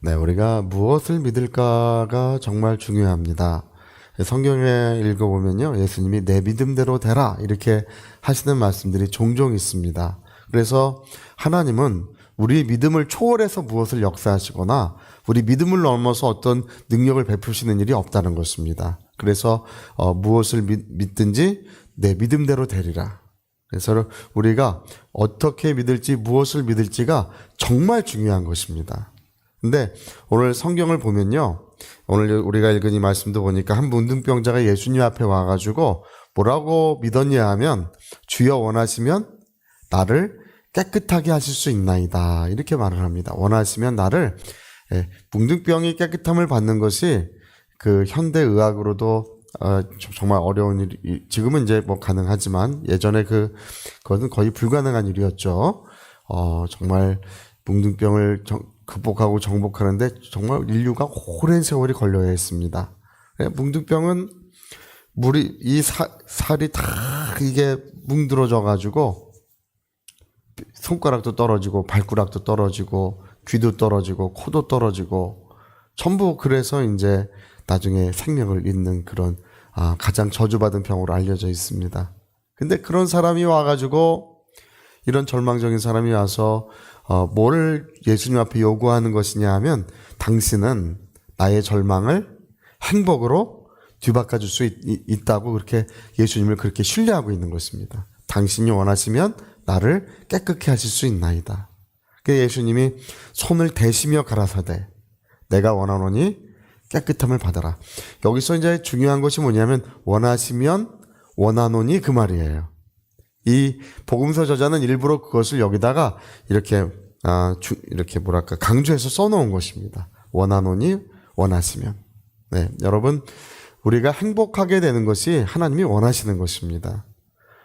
네, 우리가 무엇을 믿을까가 정말 중요합니다. 성경에 읽어보면요, 예수님이 내 믿음대로 되라 이렇게 하시는 말씀들이 종종 있습니다. 그래서 하나님은 우리 믿음을 초월해서 무엇을 역사하시거나 우리 믿음을 넘어서 어떤 능력을 베푸시는 일이 없다는 것입니다. 그래서 어, 무엇을 믿, 믿든지 내 믿음대로 되리라. 그래서 우리가 어떻게 믿을지 무엇을 믿을지가 정말 중요한 것입니다. 근데 오늘 성경을 보면요. 오늘 우리가 읽은 이 말씀도 보니까 한 문둥병자가 예수님 앞에 와가지고 뭐라고 믿었냐 하면 주여 원하시면 나를 깨끗하게 하실 수 있나이다. 이렇게 말을 합니다. 원하시면 나를 예, 뭉둥병이 깨끗함을 받는 것이 그 현대 의학으로도 어, 저- 정말 어려운 일이 지금은 이제 뭐 가능하지만 예전에 그 그것은 거의 불가능한 일이었죠. 어, 정말 뭉둥병을 정- 극복하고 정복하는데 정말 인류가 오랜 세월이 걸려야 했습니다. 예, 뭉둥병은 물이 이 사, 살이 다 이게 뭉들어져 가지고 손가락도 떨어지고 발가락도 떨어지고 귀도 떨어지고 코도 떨어지고 전부 그래서 이제 나중에 생명을 잃는 그런 아, 가장 저주받은 병으로 알려져 있습니다. 근데 그런 사람이 와가지고 이런 절망적인 사람이 와서 어, 뭘 예수님 앞에 요구하는 것이냐 하면 당신은 나의 절망을 행복으로 뒤바꿔 줄수 있다고 그렇게 예수님을 그렇게 신뢰하고 있는 것입니다. 당신이 원하시면 나를 깨끗게 하실 수 있나이다. 그 예수님이 손을 대시며 가라사대 내가 원하노니 깨끗함을 받아라. 여기서 이제 중요한 것이 뭐냐면 원하시면 원하노니 그 말이에요. 이 복음서 저자는 일부러 그것을 여기다가 이렇게 아, 주, 이렇게 뭐랄까 강조해서 써놓은 것입니다. 원하노니 원하시면. 네, 여러분 우리가 행복하게 되는 것이 하나님이 원하시는 것입니다.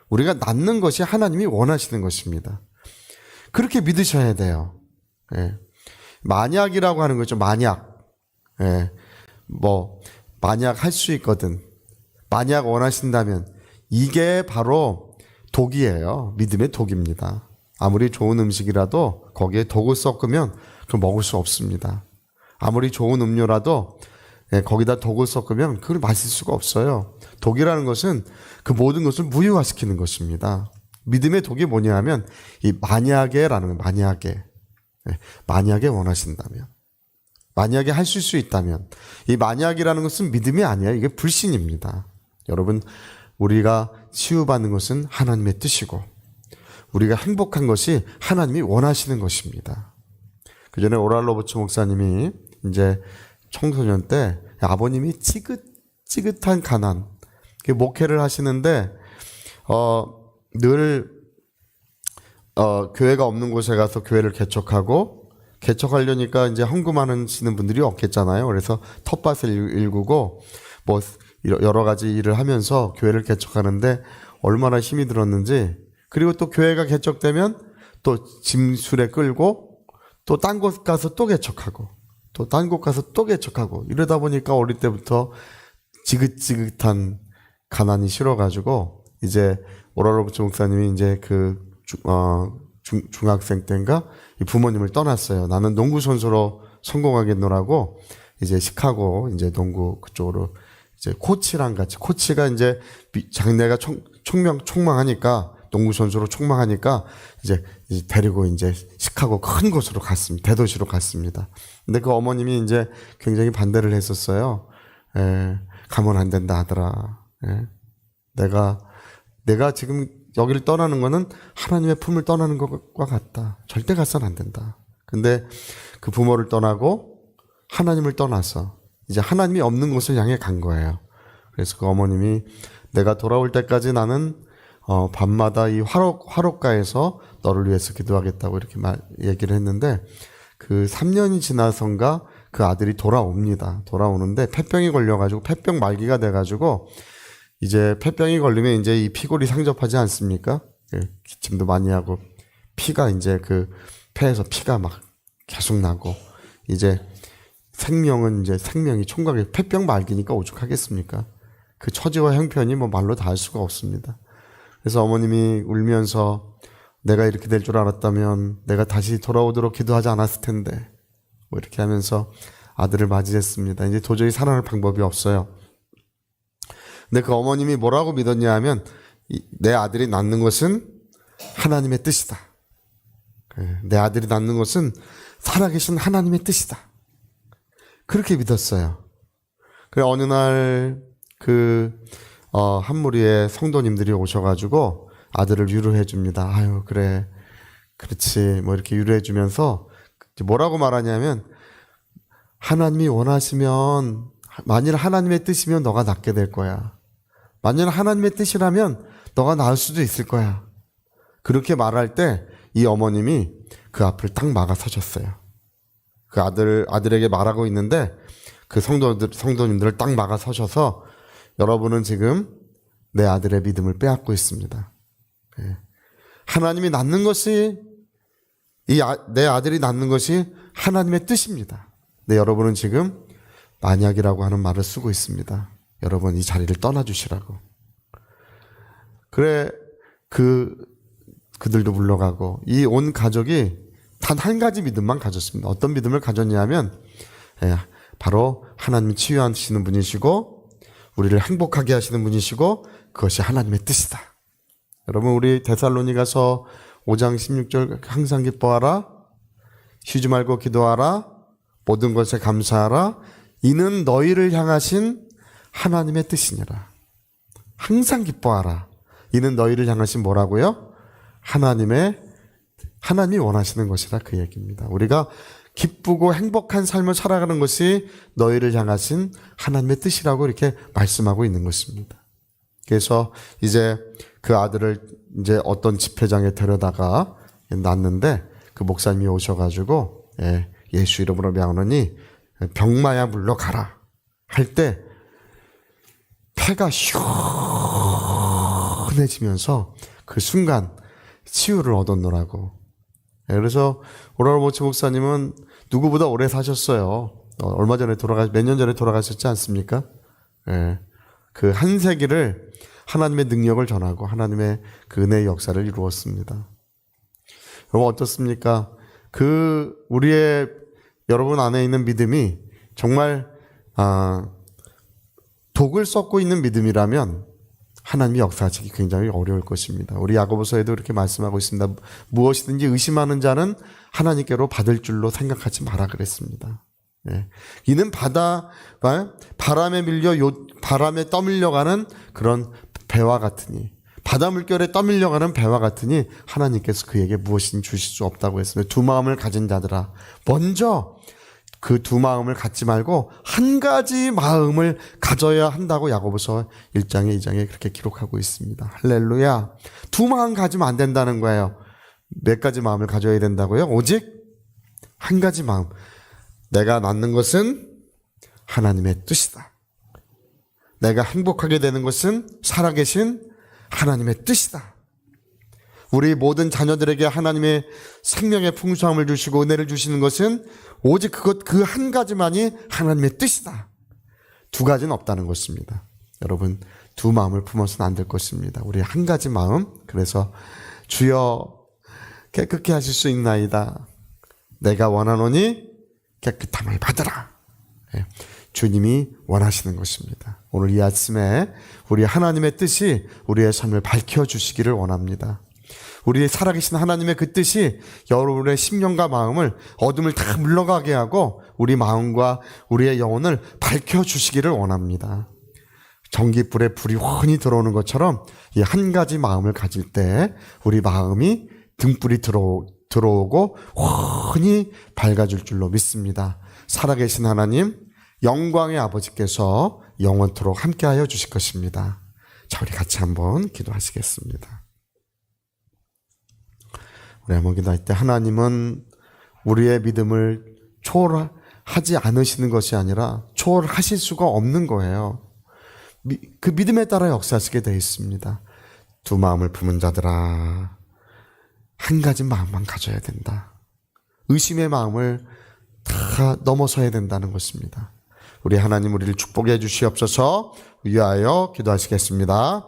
우리가 낫는 것이 하나님이 원하시는 것입니다. 그렇게 믿으셔야 돼요. 예. 만약이라고 하는 거죠. 만약. 예. 뭐 만약 할 수 있거든. 만약 원하신다면 이게 바로 독이에요. 믿음의 독입니다. 아무리 좋은 음식이라도 거기에 독을 섞으면 그 먹을 수 없습니다. 아무리 좋은 음료라도 예, 거기다 독을 섞으면 그걸 마실 수가 없어요. 독이라는 것은 그 모든 것을 무효화시키는 것입니다. 믿음의 독이 뭐냐 하면 이 만약에라는 거 만약에 예, 만약에 원하신다면 만약에 하실 수 있다면 이 만약이라는 것은 믿음이 아니에요. 이게 불신입니다. 여러분 우리가 치유받는 것은 하나님의 뜻이고 우리가 행복한 것이 하나님이 원하시는 것입니다. 그 전에 오랄 로버츠 목사님이 이제 청소년 때 아버님이 찌긋찌긋한 가난 그 목회를 하시는데 어늘 어, 교회가 없는 곳에 가서 교회를 개척하고 개척하려니까 이제 헌금하시는 분들이 없겠잖아요. 그래서 텃밭을 일- 일구고 뭐 여러 가지 일을 하면서 교회를 개척하는데 얼마나 힘이 들었는지 그리고 또 교회가 개척되면 또 짐술에 끌고 또 딴 곳 가서 또 개척하고 또 딴 곳 가서 또 개척하고 이러다 보니까 어릴 때부터 지긋지긋한 가난이 싫어가지고 이제 오라로브츠 목사님이 이제 그 주- 어, 중, 중학생 때인가 이 부모님을 떠났어요. 나는 농구 선수로 성공하겠노라고 이제 시카고 이제 농구 그쪽으로 이제 코치랑 같이 코치가 이제 미- 장래가 총, 총명 총망하니까 농구 선수로 총망하니까 이제, 이제 데리고 이제 시카고 큰 곳으로 갔습니다. 대도시로 갔습니다. 근데 그 어머님이 이제 굉장히 반대를 했었어요. 에, 가면 안 된다 하더라. 예. 내가 내가 지금 여기를 떠나는 거는 하나님의 품을 떠나는 것과 같다. 절대 가서는 안 된다. 근데 그 부모를 떠나고 하나님을 떠나서 이제 하나님이 없는 곳을 향해 간 거예요. 그래서 그 어머님이 내가 돌아올 때까지 나는 어, 밤마다 이 화록, 화록가에서 너를 위해서 기도하겠다고 이렇게 말, 얘기를 했는데 그 3년이 지나선가 그 아들이 돌아옵니다. 돌아오는데 폐병이 걸려가지고 폐병 말기가 돼가지고 이제 폐병이 걸리면 이제 이 피골이 상접하지 않습니까? 예, 기침도 많이 하고 피가 이제 그 폐에서 피가 막 계속 나고 이제 생명은 이제 생명이 총각이 폐병 말기니까 오죽하겠습니까? 그 처지와 형편이 뭐 말로 다 할 수가 없습니다. 그래서 어머님이 울면서 내가 이렇게 될 줄 알았다면 내가 다시 돌아오도록 기도하지 않았을 텐데 뭐 이렇게 하면서 아들을 맞이했습니다. 이제 도저히 살아날 방법이 없어요. 근데 그 어머님이 뭐라고 믿었냐 하면 이- 내 아들이 낳는 것은 하나님의 뜻이다. 예, 내 아들이 낳는 것은 살아계신 하나님의 뜻이다. 그렇게 믿었어요. 그래 어느 날그 어, 한 무리의 성도님들이 오셔가지고 아들을 위로해 줍니다. 아유 그래 그렇지 뭐 이렇게 위로해 주면서 뭐라고 말하냐면 하나님이 원하시면 만일 하나님의 뜻이면 너가 낫게 될 거야. 만일 하나님의 뜻이라면 너가 나을 수도 있을 거야. 그렇게 말할 때 이 어머님이 그 앞을 딱 막아 서셨어요. 그 아들 아들에게 말하고 있는데 그 성도들 성도님들을 딱 막아 서셔서 여러분은 지금 내 아들의 믿음을 빼앗고 있습니다. 예. 하나님이 낳는 것이 이 내 아들이 낳는 것이 하나님의 뜻입니다. 네, 여러분은 지금 만약이라고 하는 말을 쓰고 있습니다. 여러분 이 자리를 떠나 주시라고. 그래 그 그들도 물러가고 이 온 가족이 단 한 가지 믿음만 가졌습니다. 어떤 믿음을 가졌냐면 예, 바로 하나님이 치유하시는 분이시고 우리를 행복하게 하시는 분이시고 그것이 하나님의 뜻이다. 여러분 우리 데살로니가서 5장 16절 항상 기뻐하라 쉬지 말고 기도하라 모든 것에 감사하라 이는 너희를 향하신 하나님의 뜻이니라. 항상 기뻐하라. 이는 너희를 향하신 뭐라고요? 하나님의 하나님이 원하시는 것이라 그 얘기입니다. 우리가 기쁘고 행복한 삶을 살아가는 것이 너희를 향하신 하나님의 뜻이라고 이렇게 말씀하고 있는 것입니다. 그래서 이제 그 아들을 이제 어떤 집회장에 데려다가 낳는데 그 목사님이 오셔가지고 예, 예수 이름으로 명하노니 병마야 물러가라 할 때 폐가 시원해지면서 그 순간 치유를 얻었노라고. 예, 그래서 오라로모치 목사님은 누구보다 오래 사셨어요. 어, 얼마 전에 돌아가 몇 년 전에 돌아가셨지 않습니까? 예. 그 한 세기를 하나님의 능력을 전하고 하나님의 그 은혜의 역사를 이루었습니다. 여러분 어떻습니까? 그 우리의 여러분 안에 있는 믿음이 정말 아, 독을 썩고 있는 믿음이라면 하나님이 역사하시기 굉장히 어려울 것입니다. 우리 야고보서에도 이렇게 말씀하고 있습니다. 무엇이든지 의심하는 자는 하나님께로 받을 줄로 생각하지 마라 그랬습니다. 예. 이는 바다 아, 바람에 밀려 요, 바람에 떠밀려가는 그런 배와 같으니 바다 물결에 떠밀려가는 배와 같으니 하나님께서 그에게 무엇인 주실 수 없다고 했습니다. 두 마음을 가진 자들아 먼저 그 두 마음을 갖지 말고 한 가지 마음을 가져야 한다고 야고보서 1장에 2장에 그렇게 기록하고 있습니다. 할렐루야. 두 마음 가지면 안 된다는 거예요. 몇 가지 마음을 가져야 된다고요? 오직 한 가지 마음. 내가 낳는 것은 하나님의 뜻이다. 내가 행복하게 되는 것은 살아계신 하나님의 뜻이다. 우리 모든 자녀들에게 하나님의 생명의 풍성함을 주시고 은혜를 주시는 것은 오직 그것 그 한 가지만이 하나님의 뜻이다. 두 가지는 없다는 것입니다. 여러분 두 마음을 품어서는 안 될 것입니다. 우리 한 가지 마음 그래서 주여 깨끗게 하실 수 있나이다. 내가 원하노니 깨끗함을 받으라. 예, 주님이 원하시는 것입니다. 오늘 이 아침에 우리 하나님의 뜻이 우리의 삶을 밝혀주시기를 원합니다. 우리 살아계신 하나님의 그 뜻이 여러분의 심령과 마음을 어둠을 다 물러가게 하고 우리 마음과 우리의 영혼을 밝혀 주시기를 원합니다. 전기불에 불이 훤히 들어오는 것처럼 이 한 가지 마음을 가질 때 우리 마음이 등불이 들어, 들어오고 훤히 밝아질 줄로 믿습니다. 살아계신 하나님, 영광의 아버지께서 영원토록 함께하여 주실 것입니다. 자, 우리 같이 한번 기도하시겠습니다. 우리 한번 기도할 때 하나님은 우리의 믿음을 초월하는 하지 않으시는 것이 아니라 초월하실 수가 없는 거예요. 미- 그 믿음에 따라 역사하시게 되어 있습니다. 두 마음을 품은 자들아, 한 가지 마음만 가져야 된다. 의심의 마음을 다 넘어서야 된다는 것입니다. 우리 하나님 우리를 축복해 주시옵소서 위하여 기도하시겠습니다.